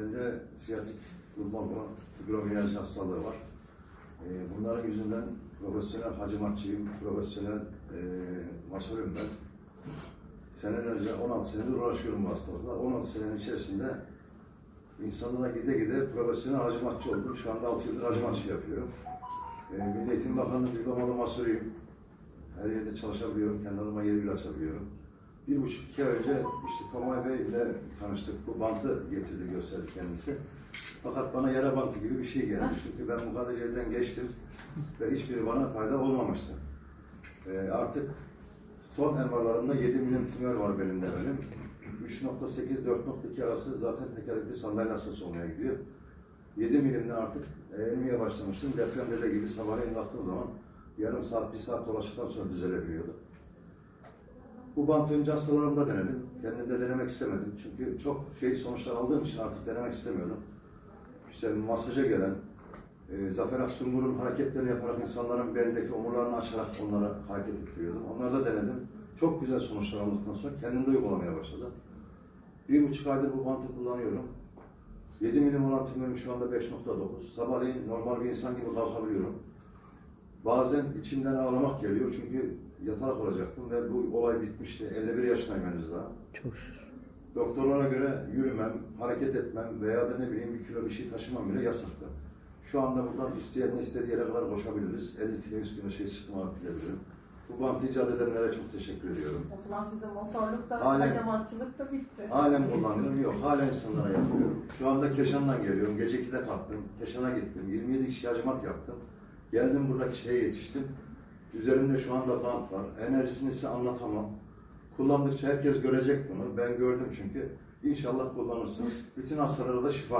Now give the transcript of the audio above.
Bende siyatik bulmalı fibromiyalji hastalığı var. Ee, bunların yüzünden profesyonel hacimatçıyım, profesyonel e, masörüm ben. Senelerce, 16 senedir uğraşıyorum bu hastalıkla. 16 senenin içerisinde insanlara gide gide profesyonel hacimatçı oldum. Şu anda 6 yıldır hacimatçı yapıyorum. Ee, Milli Eğitim Bakanlığı diplomalı masörüyüm. Her yerde çalışabiliyorum, kendi adıma yer bile açabiliyorum. Bir buçuk iki ay önce işte Tomay Bey ile tanıştık. Bu bantı getirdi gösterdi kendisi. Fakat bana yara bantı gibi bir şey geldi. Çünkü ben bu kadar yerden geçtim ve hiçbiri bana fayda olmamıştı. Ee, artık son MR'larımda 7 milim tümör var benim de benim. 3.8-4.2 arası zaten tekerlekli sandalye hastası olmaya gidiyor. 7 milimde artık e, emmeye başlamıştım. Depremde de gibi sabahleyin kalktığım zaman yarım saat, bir saat dolaştıktan sonra düzelebiliyordu. Bu bant önce hastalarımda denedim. Kendimde denemek istemedim. Çünkü çok şey sonuçlar aldığım için artık denemek istemiyorum. İşte masaja gelen, e, Zafer Aksungur'un hareketlerini yaparak insanların beldeki omurlarını açarak onlara hareket ettiriyordum. Onları da denedim. Çok güzel sonuçlar aldıktan sonra kendim de uygulamaya başladım. Bir buçuk aydır bu bantı kullanıyorum. 7 milim olan tümörüm şu anda 5.9. Sabahleyin normal bir insan gibi kalkabiliyorum. Bazen içimden ağlamak geliyor çünkü yatarak olacaktım ve bu olay bitmişti. 51 yaşındayım henüz daha. Çok şükür. Doktorlara göre yürümem, hareket etmem veya da ne bileyim bir kilo bir şey taşımam bile yasaktı. Şu anda buradan isteyen istediği yere kadar koşabiliriz. 50 kilo 100 kilo şey sıktım alıp gidebilirim. Bu bantı icat edenlere çok teşekkür ediyorum. O zaman sizin mosorluk da, Halen- hacamatçılık da bitti. Halen kullanıyorum, yok. Halen insanlara yapıyorum. Şu anda Keşan'dan geliyorum. Gece 2'de kalktım. Keşan'a gittim. 27 kişi hacimat yaptım. Geldim buradaki şeye yetiştim. Üzerimde şu anda bant var. Enerjisini size anlatamam. Kullandıkça herkes görecek bunu. Ben gördüm çünkü. İnşallah kullanırsınız. Bütün hastalara da şifa